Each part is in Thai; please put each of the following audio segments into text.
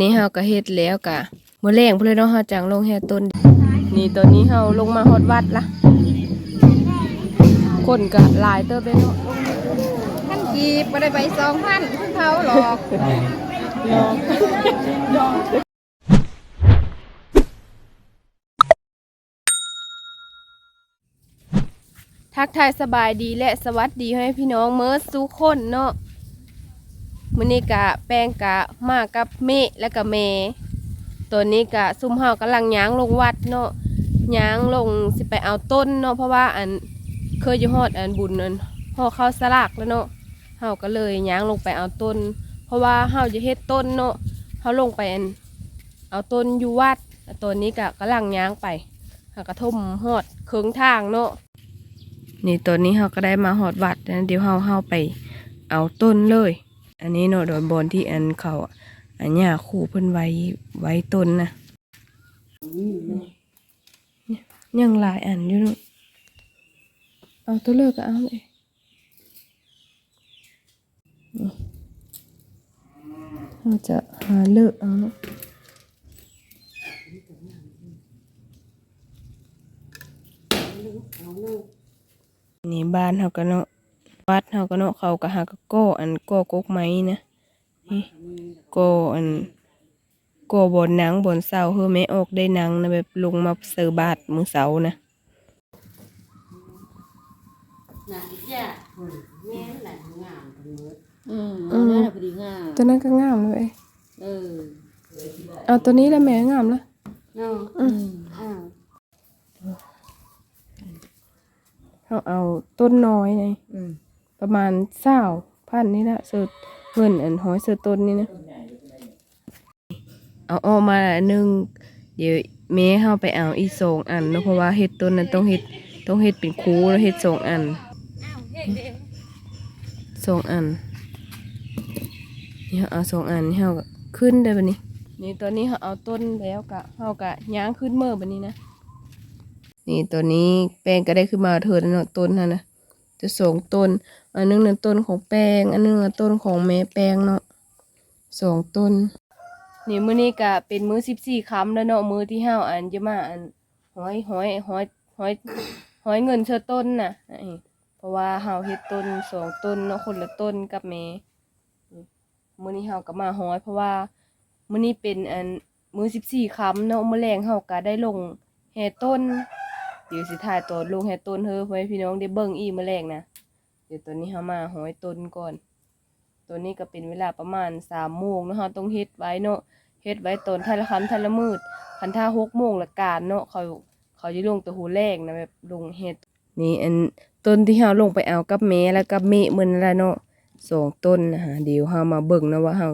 นี่เฮาก็เฮ็ดแล้วกะมื้อแรงพุ่นเลยเนาะเฮาจังลงแห่ต้น นี่ตอนนี้เฮาลงมาฮอดวัดละคนก็หลายเติบเลยเนาะท่านกีบบ่ได้ไปสองพันเขาหรอกหรอกทักทายสบายดีและสวัสดีให้พี่น้องเมื่อสุคนเนาะ มื้อนี้กะแป้งกะมากับเมะและกะเมตัวนี้กะซุ่มเฮากำลังย้างลงวัดเนาะย้างลงสิไปเอาต้นเนาะเพราะว่าอันเคยอยู่ฮอดอันบุญอันพอเข้าสลากแล้วเนาะเฮาก็เลยย้างลงไปเอาต้น เพราะว่าเฮาจะเฮ็ดต้นเนาะเฮาลงไปอันเอาต้นอยู่วัดตัวนี้กะกำลังย้างไปหากระทุ่มฮอดเคืองทางเนาะนี่ตอนนี้เราก็ได้มาหอดวัดเดี๋ยวเราเข้าไปเอาต้นเลย อันนี้เนาะโดนบอลที่อันเขาอะอันเนี้ยคู่เพิ่นไว้ไว้ต้นนะยังหลายอันอยู่เนาะเอาตัวเลิกก็เอาเลยนี่เราจะหาเลิกเอาเนาะนี่บ้านเขาก็เนาะ วัดเขาก็เนาะเขาก็หากโก้อันโก้กกไม้นะนี่โก้อันโก้บนหนังบนเสาเพื่อไม่ออกได้หนังนะแบบลงมาเสือบาทมือเสานะน่ะจ้ะแม่นหลานงามเพิ่นเบิดอืมอืมนั่นน่ะพอดีงามตัวนั้นก็งามเลยเออเอาตัวนี้แล้วแม่งามแล้วเนาะอืมอ้าวเขาเอาต้นน้อยไงอืม ประมาณเศร้าพันนี่ละเสือเงินอันหอยเสือต้นนี่นะเอาออกมาอันหนึ่งเดี๋ยวแม่เขาไปเอาอีสองอันเนาะเพราะว่าเห็ดต้นนั้นต้องเห็ดต้องเห็ดเป็นคูแล้วเห็ดสองอันสองอันนี่เขาเอาสองอันนี่เขาขึ้นได้แบบนี้นี่ตอนนี้เขาเอาต้นแล้วกะเขากะย้างขึ้นเมื่อแบบนี้นะนี่ตัวนี้แป้งก็ได้ขึ้นมาเถิดเนาะต้นนั่นนะจะสองต้น อันนึงน่ะต้นของแป้ง อันนึงน่ะต้นของแม่แป้งเนาะสองต้น นี่มื้อนี้ก็เป็นมื้อสิบสี่คำแล้วเนาะมื้อที่ห้าอันจะมาอันห้อยห้อยห้อยห้อยห้อยเงินเชื่อต้นน่ะเพราะว่าเฮาเฮ็ดต้นสองต้นเนาะคนละต้นกับแม่มื้อนี้เฮาก็มาห้อยเพราะว่ามื้อนี้เป็นอันมื้อสิบสี่คำเนาะมื้อแรงเฮาก็ได้ลงแห่ต้นเดี๋ยวสิถ่ายตอนลงแห่ต้นเฮ้อเพื่อให้พี่น้องได้เบิ่งอีมื้อแรงนะ ดี๋ยวตอนนี้เฮามาหอยต้นก่อน ตัวนี้ก็เป็นเวลาประมาณสามโมงเนาะเฮาต้องเฮ็ดไว้เนาะเฮ็ดไว้ตนทันละคำทันละมืดคันท่าหกโมงละการเนาะเขาเขาจะลงตัวหูแรกนะแบบลงเฮ็ดนี่อันต้นที่เฮาลงไปเอากับแม่แล้วกับเมะมื้อนั่นละเนาะสองต้นนะฮะเดี๋ยวเฮามาเบิ่งนะว่าเฮา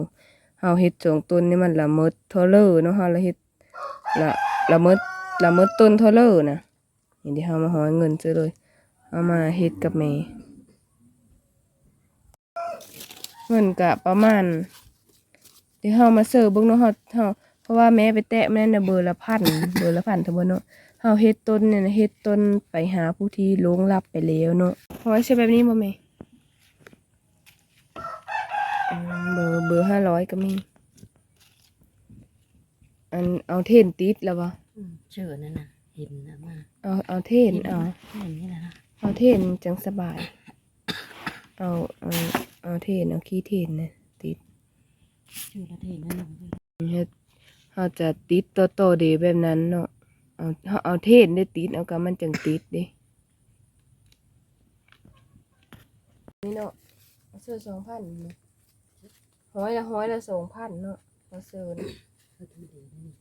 เฮาเฮ็ดสองต้นนี่มันละเมิดทอเลอร์เนาะเฮาละเฮ็ดละละเมิดละเมิดต้นทอเลอร์นะนี่เดี๋ยวเฮามาหาเงินซื้อเลยเอามาเฮ็ดกับแม่ เงินก็ประมาณเดี๋ยวเฮามาเสิร์ฟเบิ่งเนาะเฮาเฮาเพราะว่าแม่ไปแตะแม่นน่ะเบอร์ละพันเบอร์ละพันทั้งหมดเนาะเฮาเฮ็ดต้นเนี่ยนะเฮ็ดต้นไปหาผู้ที่ลวงลับไปแล้วเนาะเพราะว่าใช่แบบนี้บ่แม่อืมเบอร์เบอร์ห้าร้อยก็มี อันเอาเทนติดแล้วบ่อืมเชื่อนั่นน่ะเห็นนะมาเอาเอาเทนเอาเห็นนี่แหละนะเอาเทนจังสบาย เอาเอา เอาเทนเอาขี้เทนนะติดชื่อละเห็นนั่นน่ะเฮ็ดเขาจะติดโตโตๆเดีแบบนั้นเนาะเอาเขาเอาเทศได้ติดเอาก็มันจังติดเดินี่เนาะเอาซื้อสองพันเนาะห้อยละห้อยละสองพันเนาะเอาซื้อนะเขาทำดีนะ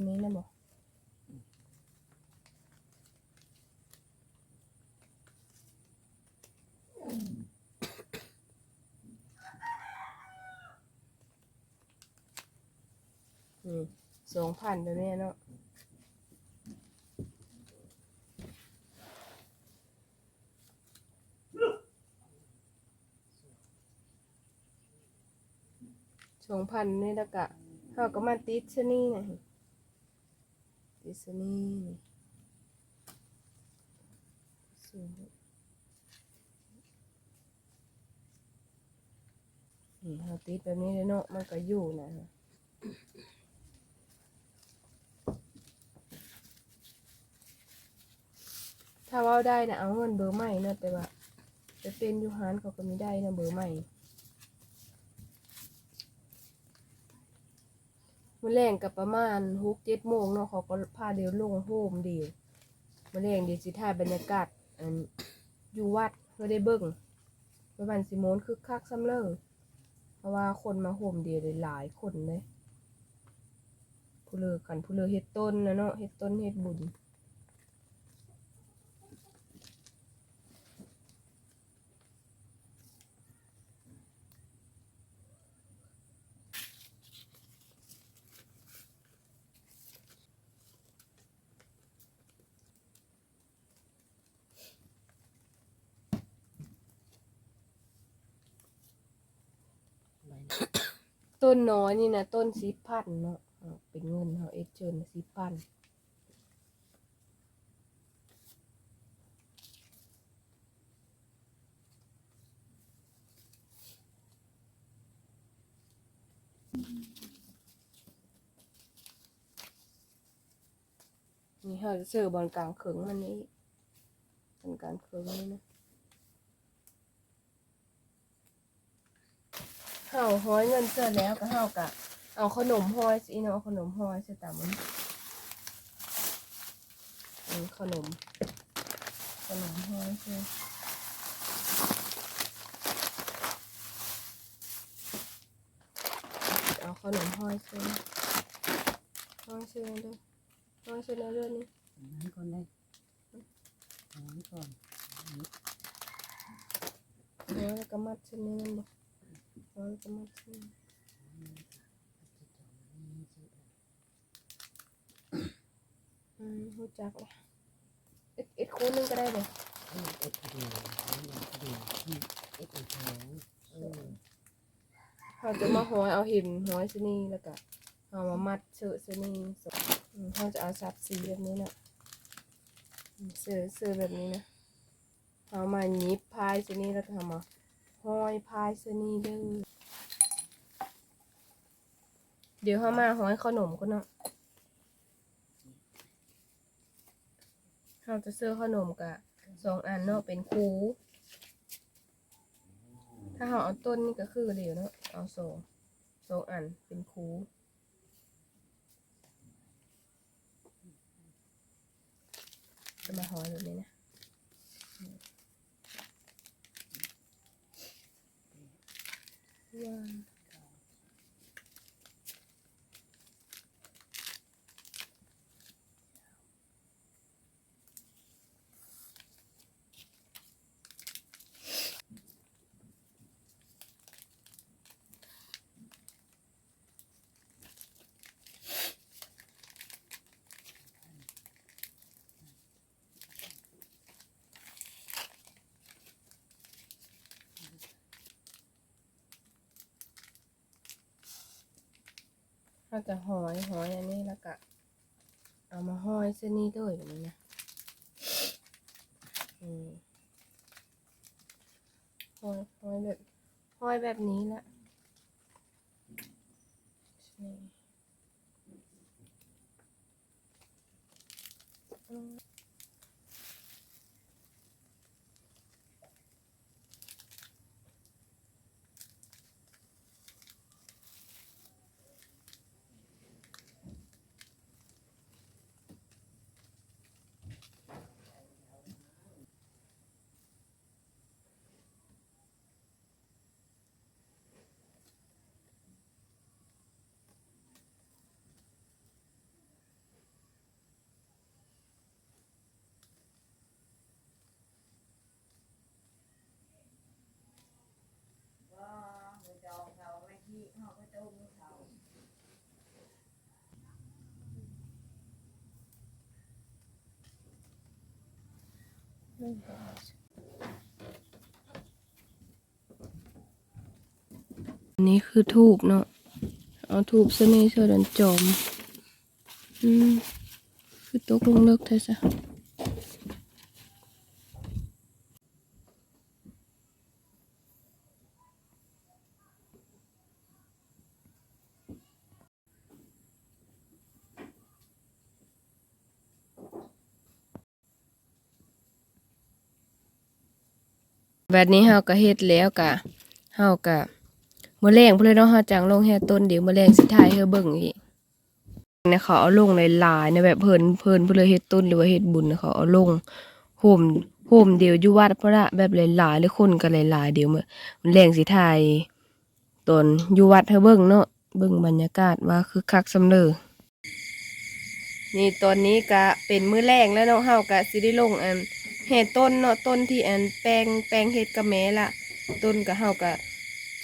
นนี้นะบอกอืมสองพันตัวเนี้ยเนาะสองพันนี่ล้วก็เขาก็มาติดชะนี่นะ ดชะนี่นี่สูงนี่เราติดแบบนี้เลยเนาะมันก็อยู่นะฮะถ้าว่าได้นะเอาเงินเบอร์ใหม่เนาะแต่ว่าจะเป็นยูฮานเขาก็ไม่ได้นะเบอร์ใหม่ มื่อแรงกับประมาณหกเจ็ดโมงเนาะเขาก็พาเดียวลงโฮมเดียวมื่อแรงเดียวสิถ่ายบรรยากาศอันอยู่วัดเพื่อได้เบิ่งเมื่อวันสิโมนคึกคักซ้ำเลยเพราะว่าคนมาโฮมเดียวเลยหลายคนเลยผู้เลือกันผู้เลือเฮ็ดต้นนะเนาะเฮ็ดต้นเฮ็ดบุญ ต้นน้อยนี่นะต้นสิพันเนาะเป็นเงินเขาเอ็ดเชิญสิพันนี่เขาจะเสือบอลกลางเขิงมันนี้บอลกางเขิงนี่นะ เห่าห้อยเงินเสร็จแล้วก็เห่ากะเอาขนมห้อยสิเนาะเอาขนมห้อยใส่ตามมันอันนี้ขนม ขนมห้อยใช่เอาขนมห้อยใช่ห้อยใช่ด้วยห้อยใช่แล้วเรื่องนี้นั้นก่อนได้นั้นก่อนห้อยแล้วก็มัดใช่นี้นั่นบ่ห้อย แล้วก็มัดใช่นี้อืมรู้จักละเอ็ดเอ็ดคู่นึงก็ได้เลยเออเอ็ดเดียวเอ็ดเดียวเอ็ดแถวเออเราจะมาห้อยเอาหินห้อยซนี่แล้วก็เอามามัดเชือกซนี่เราจะเอาสับสีแบบนี้นะเสือเสือแบบนี้นะเอามาหยิบพายซนี่แล้วก็เอามาห้อยพายซนี่เด้อ เดี๋ยวเขามาห้อยขนมก็เนาะเราจะเสื้อขนมกะสองอันเนาะเป็นคู ถ้าเราเอาต้นนี่ก็คือเดี๋ยวเนาะเอาสองสองอันเป็นคูจะมาห้อยแบบนี้นะว้าว เราจะห้อยห้อยอันนี้แล้วก็เอามาห้อยเส้นนี้ด้วยแบบนี้นะห้อยห้อยแบบห้อยแบบนี้แหละ นี่อืมอันนี้คือทูบเนาะ เอาทูบเส้นนี้เสื้อดันจอม อืม คือตกลงเลิกแท้ซะ แบบนี้เฮาก็เฮ็ดแล้วกะเฮาก็มื้อแรงพุ่นเลยเนาะเฮาจังลงแฮ่ต้นเดี๋ยวมื้อแรงสิถ่ายให้เบิ่งอีกนะเขาเอาลงหลายๆนะแบบเพิ่นเพิ่นเพิ่นเลยเฮ็ดต้นหรือว่าเฮ็ดบุญนะเขาเอาลงโหมโหมเดียวอยู่วัดพุ่นละแบบหลายๆหรือคนก็หลายๆเดี๋ยวมื้อมื้อแรงสิถ่ายตอนอยู่วัดให้เบิ่งเนาะเบิ่งบรรยากาศว่าคือคักสำเด้อนี่ตอนนี้ก็เป็นมื้อแรงแล้วเนาะเฮาก็สิได้ลงอัน เห็ดต้นเนาะต้นที่อันแปลงแปลงเห็ดกระแมละต้นก็เฮาก็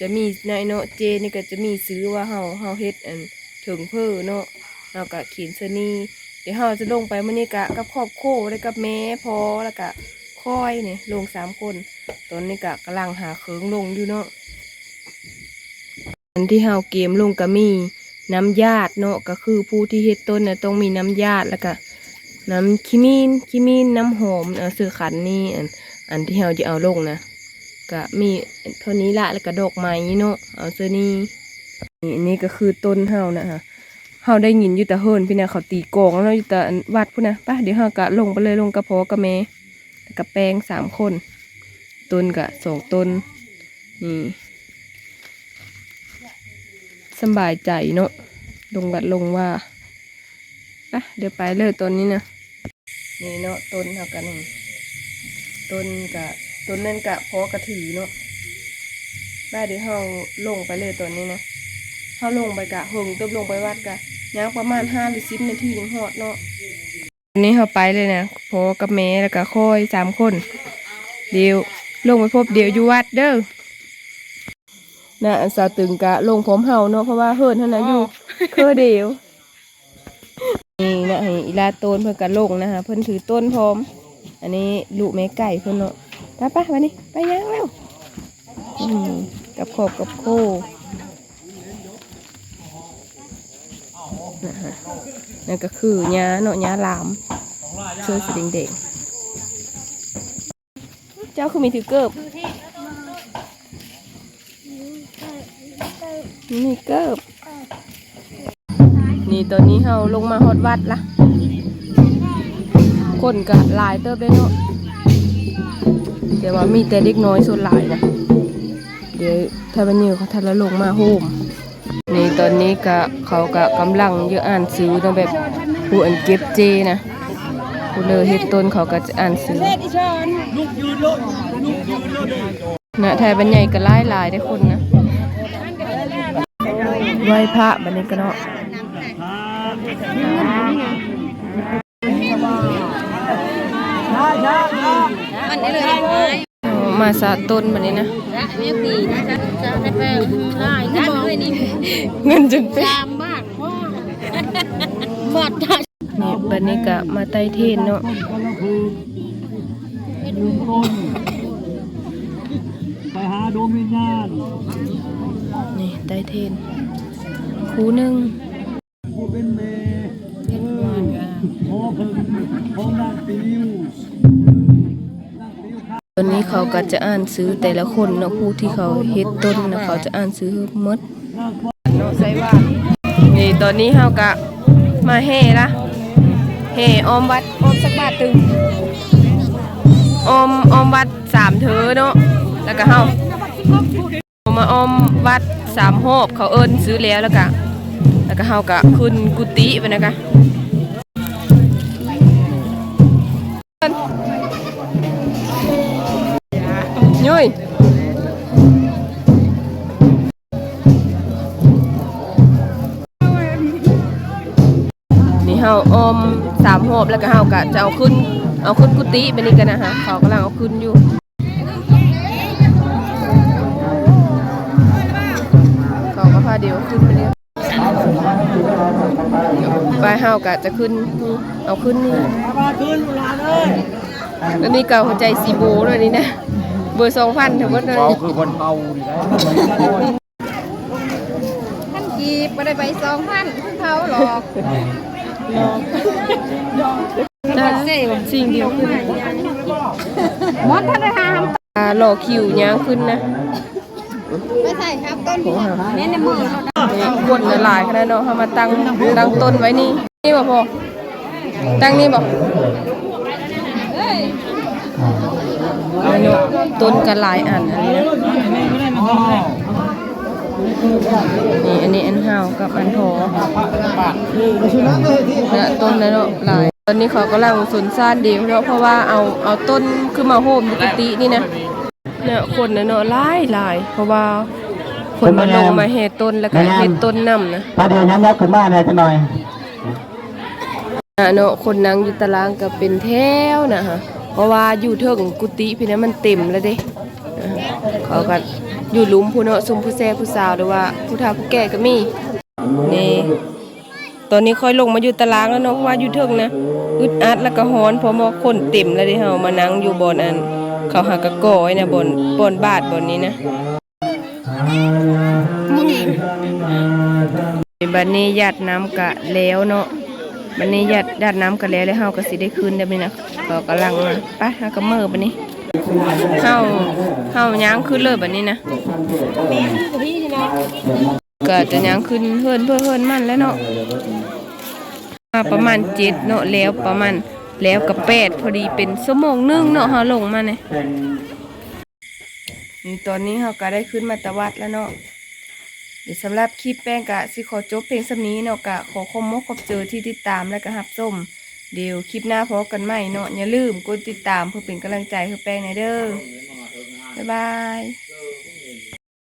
จะมีในเนาะเจนี่ก็จะมีซื้อว่าเฮาเฮาเฮ็ดอันถึงเพื่อเนาะเฮาก็ขีนเสนีเดี๋ยวเฮาจะลงไปมื้อนี้กะกับครอบครัวแล้วกับแม่พอแล้วก็ค่อยนี่ลงสามคนตอนนี้กะกำลังหาเคิงลงอยู่เนาะอันที่เฮาเกมลงก็มีน้ำญาติเนาะก็คือผู้ที่เฮ็ดต้นน่ะต้องมีน้ำญาติแล้วก็ น้ำคิมินคิมินน้ำหอมเออซื้อขันนี่อันอันที่เราจะเอาลงนะก็มีเท่านี้ละแล้วก็ดอกไม้เนาะเอาเสื้อนี่นี่อันนี้ก็คือต้นเฮานะฮะเฮาได้ยินอยู่แต่เฮิรนพี่นะเขาตีกองแล้วอยู่แต่วัดพุ่นนะป่ะเดี๋ยวเฮาก็ลงไปเลยลงกระเพาะกระแม่แล้วกับแป้งสามคนต้นกะสองต้นนี่สบายใจเนาะลงวัดลงว่าไปะเดี๋ยวไปเลยต้นนี้นะ นี่เนาะต้นเท่ากันนี่ต้นกะต้นนั่นกะพอกระถือเนาะได้เดี๋ยวเราลงไปเลยต้นนี้นะเราลงไปกะหงต้มลงไปวัดกะย่างประมาณห้าหรือสิบนาทียังหอดเนาะอันนี้เราไปเลยนะพอกับแม่แล้วก็ค่อยสามคน เดี๋ยวลงไปพบเดี๋ยวอยู่วัดเด้อนะอันสาวตึงกะลงพร้อมเฮาเนาะเพราะว่าเฮิรนเท่านั้นอยู่คือเดียว นี่นะให้อีลาต้นเพื่อนกันลงนะคะเพื่อนถือต้นพร้อม อันนี้ลูกแม่ไก่เพื่อนเนาะไปปะวันนี้ไปยังเร็วกับขอบกับโคนะฮะนั่นก็คือหญ้าเนาะหญ้าหลามเชื้อสีแดงๆเจ้าคือมีถือเกิบมีเกิบ นี่ตอนนี้เฮาลงมาฮอดวัดละคนก็หลายเติบได้เนาะแต่ว่ามีแต่เด็กน้อยส่วนหลายนะเดี๋ยวถ้าบันยือเขาทันละลงมาโฮมนี่ตอนนี้ก็เขาก็กำลังเยอะอ่านซื้อเนาะแบบผู้อันเก็บเจนะผู้เลอเฮ็ดต้นเขาก็จะอ่านซื้อนะไทยบรรยายก็หลายหลายได้คนนะไหวพระบันนี้ก็เนาะ มันได้เลยไมเอามาสาต้นแบบนี้นะไม่ปีนะจ๊ะจะได้แปลงได้ที่บอกเลยนี่เงินจนเป็นตามบ้านพ่อหมดนี่บันนี้ก็มาไต้เทนเนาะไปหาดวงวิญญาณนี่ไต้เทนคูหนึ่ง ผู้เป็นเมย์พอเพิ่งพอนางติวตอนนี้เขาก็จะอ่านซื้อแต่ละคนเนาะผู้ที่เขาเฮ็ดต้นนะเขาจะอ่านซื้อหมดเนาะใส่ว่านี่ตอนนี้เฮากะมาแห่ละแห่ออมวัดออมสักบาทตึงออมออมวัดสามเธอเนาะแล้วก็เฮาเอามาออมวัดสามหอบเขาเอิ้นซื้อแล้วแล้วก็ แล้วก็เฮากะขึ้นกุฏิไปนะคะยุ้ยนี่เฮาอมสามหอบแล้วก็เฮาก็จะเอาขึ้นเอาขึ้นกุฏิไปนี่กันนะฮะเขากำลังเอาขึ้นอยู่เขาก็พาเดียวขึ้นไปเนี่ย ไปเฮาก็จะขึ้นเอาขึ้นนี่มาขึ้นหลานเอ้ยแล้วนี่เก่าหัวใจสีโบด้วยนี่นะ เบอร์สองพันทั้งหมดเลยเราคือคนเมานี่แหละท่านกีบไม่ได้ไปสองพันเขาหลอกนะสิ่งเดียวขึ้นมดท่านได้หามอ่ารอคิวย่างขึ้นนะไม่ใช่ครับต้นนี้แม่ในมือ นี่คนลหลายขนาดเนาะเขามาตั้งตั้งต้นไว้นี่นี่บ่พอตั้งนี่บ่เฮ้ยเอาเนาะต้นกันหลายอันอันนี้นะนี่อันนี้อันเฮากับอันโถนะต้นนั้นเนาะหลายตอนนี้เขากำลังสนซ่านดีเนาะเพราะว่าเอาเอาต้นขึ้นมาโฮมในกุฏินี่นะเนี่ยคนน่ะเนาะหลายหลายเพราะว่า คนมาลงมาเฮ็ดต้นแล้วก็เฮ็ดต้นนำนะถ้าเดี๋ยวย้ำยับขึ้นมาเนี่ยจะหน่อยอะเนาะคนนั่งอยู่ตารางก็เป็นแถวนะฮะเพราะว่าอยู่เทิงกุฏิพี่นะมันเต็มแล้วเด้อ่าเขาก็อยู่หลุมผู้เนาะซุมผู้แซ่ผู้สาวหรือว่าผู้เฒ่าผู้แก่ก็มีนี่ตอนนี้ค่อยลงมาอยู่ตารางแล้วเนาะเพราะว่าอยู่เทิงนะอึดอัดแล้วก็ฮ้อนเพราะว่าคนเต็มแล้วเด้เฮามานั่งอยู่บนอัน เขาหากะก่อยนะบนบนบาทบนนี้นะ บัดนี้ยาดน้ำกะแล้วเนาะบันนี้ยัดดัดน้ำกันแล้วแล้วเฮาก็สิได้คืนเดี๋ยวนี้นะก็กำลังมาไปเฮาก็มือบันนี้เฮาเฮาย่างขึ้นเลยบัดนี้นะก็จะย่างขึ้นเฮือนเพื่อเฮือนมันแล้วเนาะมาประมาณเจ็ดเนาะแล้วประมาณแล้วกับแปดพอดีเป็นชั่วโมงหนึงเนาะเฮาลงมาเนี่ย นี่ตอนนี้เขาก็ได้ขึ้นมาตะวัดแล้วเนาะเดี๋ยวสำหรับคลิปแป้งกะสิขอจบเพลงสำนี้เนาะกะขอคอบมกขอบเจอที่ติดตามและกะหับส้มเดี๋ยวคลิปหน้าพบกันใหม่เนาะอย่าลืมกดติดตามเพื่อเป็นกำลังใจให้แป้งในเด้อบ๊ายบาย